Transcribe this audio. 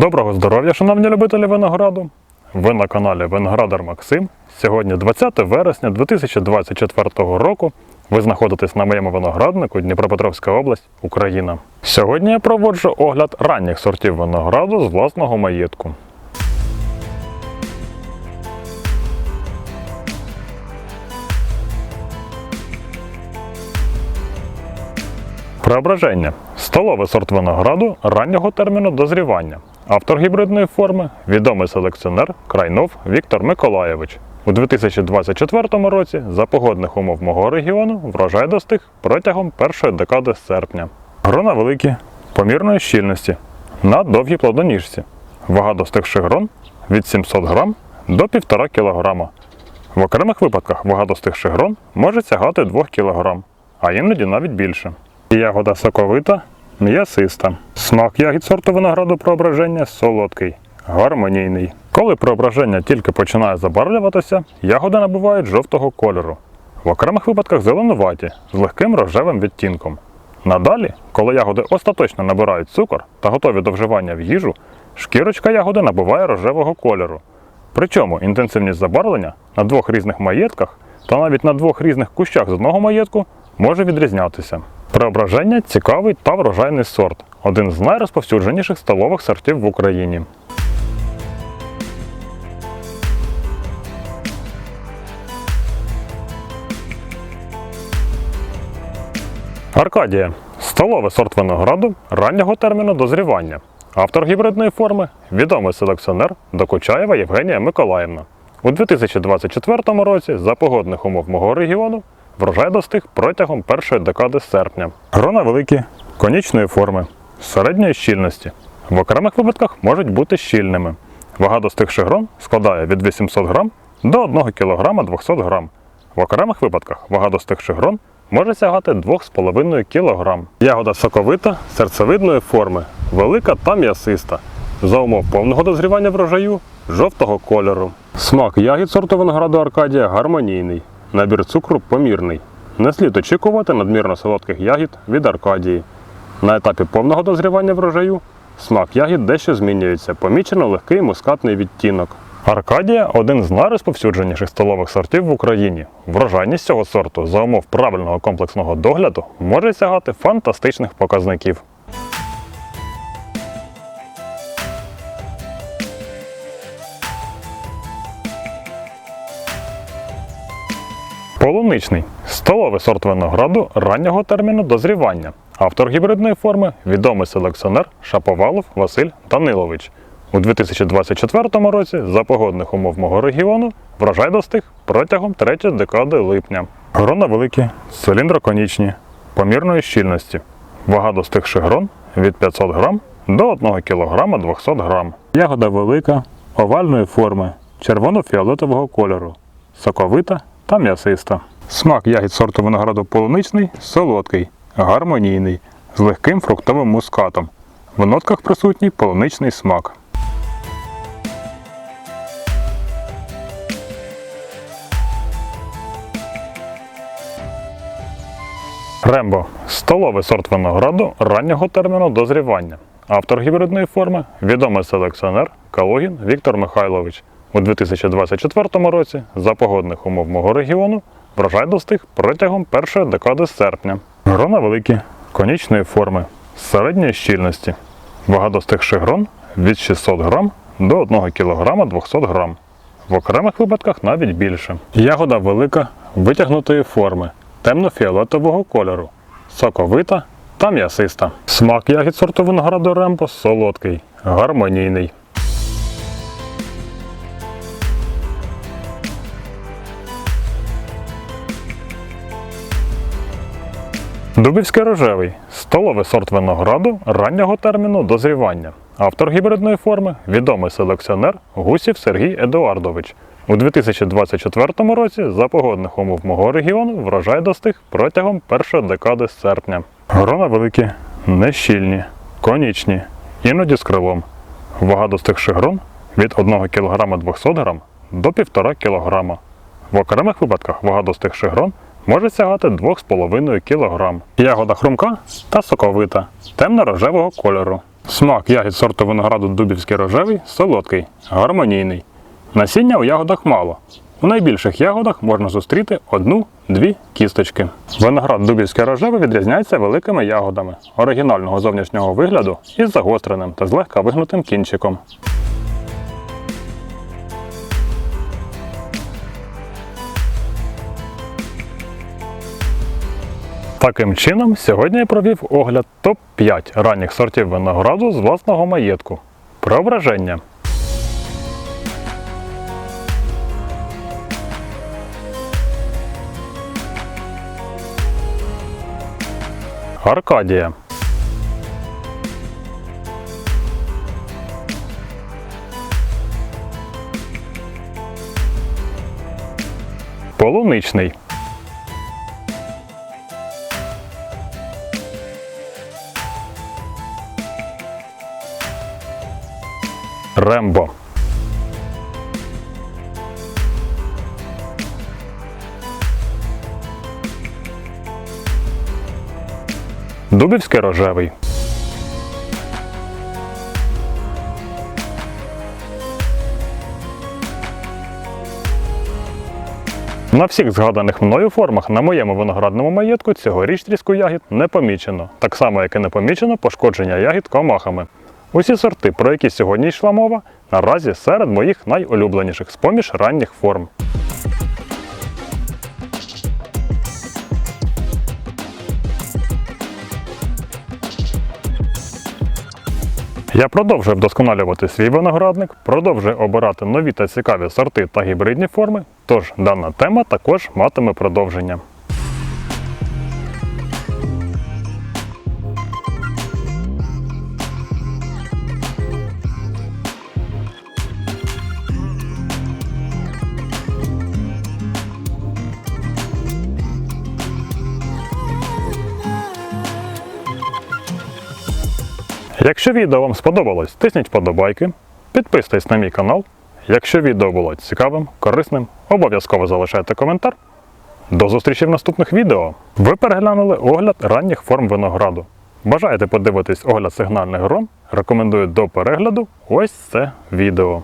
Доброго здоров'я, шановні любителі винограду! Ви на каналі Виноградар Максим. Сьогодні 20 вересня 2024 року. Ви знаходитесь на моєму винограднику Дніпропетровська область, Україна. Сьогодні я проводжу огляд ранніх сортів винограду з власного маєтку. Преображення. Столовий сорт винограду раннього терміну дозрівання. Автор гібридної форми відомий селекціонер Крайнов Віктор Миколаєвич. У 2024 році за погодних умов мого регіону врожай достиг протягом першої декади серпня. Грона великі, помірної щільності, на довгій плодоніжці. Вага достигших грон від 700 грам до 1,5 кг. В окремих випадках вага достигших грон може сягати 2 кг, а іноді навіть більше. Ягода соковита, м'ясиста. Смак ягід сорту винограду преображення солодкий, гармонійний. Коли преображення тільки починає забарвлюватися, ягоди набувають жовтого кольору. В окремих випадках зеленуваті з легким рожевим відтінком. Надалі, коли ягоди остаточно набирають цукор та готові до вживання в їжу, шкірочка ягоди набуває рожевого кольору. Причому інтенсивність забарвлення на двох різних маєтках та навіть на двох різних кущах з одного маєтку може відрізнятися. Преображення цікавий та врожайний сорт, один з найрозповсюдженіших столових сортів в Україні. Аркадія столовий сорт винограду раннього терміну дозрівання. Автор гібридної форми відомий селекціонер Докучаєва Євгенія Миколаївна. У 2024 році за погодних умов мого регіону врожай достиг протягом першої декади серпня. Грона великі, конічної форми, середньої щільності. В окремих випадках можуть бути щільними. Вага достигших грон складає від 800 грам до 1 кг 200 грам. В окремих випадках вага достигших грон може сягати 2,5 кг. Ягода соковита, серцевидної форми, велика та м'ясиста. За умов повного дозрівання врожаю жовтого кольору. Смак ягід сорту винограду Аркадія гармонійний. Набір цукру помірний. Не слід очікувати надмірно солодких ягід від Аркадії. На етапі повного дозрівання врожаю смак ягід дещо змінюється, помічено легкий мускатний відтінок. Аркадія один з найрозповсюдженіших столових сортів в Україні. Врожайність цього сорту за умов правильного комплексного догляду може сягати фантастичних показників. Полуничний столовий сорт винограду раннього терміну дозрівання. Автор гібридної форми відомий селекціонер Шаповалов Василь Данилович. У 2024 році за погодних умов мого регіону врожай достиг протягом третьої декади липня. Грона великі, циліндроконічні, помірної щільності. Вага достигших грон від 500 грам до 1 кг 200 грам. Ягода велика, овальної форми, червоно-фіолетового кольору, соковита та м'ясиста. Смак ягід сорту винограду полуничний солодкий, гармонійний, з легким фруктовим мускатом. В нотках присутній полуничний смак. Рембо столовий сорт винограду раннього терміну дозрівання. Автор гібридної форми відомий селекціонер Калогін Віктор Михайлович. У 2024 році за погодних умов мого регіону врожай достиг протягом першої декади серпня. Грона великі, конічної форми, середньої щільності. Вага достигших грон від 600 грам до 1 кг 200 грам. В окремих випадках навіть більше. Ягода велика, витягнутої форми, темно-фіолетового кольору, соковита та м'ясиста. Смак ягід сорту винограду Рембо солодкий, гармонійний. Дубівський рожевий столовий сорт винограду раннього терміну дозрівання. Автор гібридної форми відомий селекціонер Гусів Сергій Едуардович. У 2024 році за погодних умов мого регіону врожай достиг протягом першої декади серпня. Грона великі, нещільні, конічні, іноді з крилом. Вага достигших грон від 1 кг 200 г до 1,5 кг. В окремих випадках вага достигших грон може сягати 2,5 кг. Ягода хрумка та соковита, темно-рожевого кольору. Смак ягід сорту винограду Дубівський рожевий солодкий, гармонійний. Насіння у ягодах мало. У найбільших ягодах можна зустріти одну-дві кісточки. Виноград Дубівський рожевий відрізняється великими ягодами оригінального зовнішнього вигляду із загостреним та злегка вигнутим кінчиком. Таким чином, сьогодні я провів огляд топ-5 ранніх сортів винограду з власного маєтку. Про враження. Аркадія. Полуничний. Рембо. Дубівський рожевий. На всіх згаданих мною формах на моєму виноградному маєтку цьогоріч тріску ягід не помічено, так само як і не помічено пошкодження ягід комахами. Усі сорти, про які сьогодні йшла мова, наразі серед моїх найулюбленіших з-поміж ранніх форм. Я продовжую вдосконалювати свій виноградник, продовжую обирати нові та цікаві сорти та гібридні форми, тож дана тема також матиме продовження. Якщо відео вам сподобалось, тисніть вподобайки, підписуйтесь на мій канал. Якщо відео було цікавим, корисним, обов'язково залишайте коментар. До зустрічі в наступних відео. Ви переглянули огляд ранніх форм винограду. Бажаєте подивитись огляд сигнальних грон? Рекомендую до перегляду ось це відео.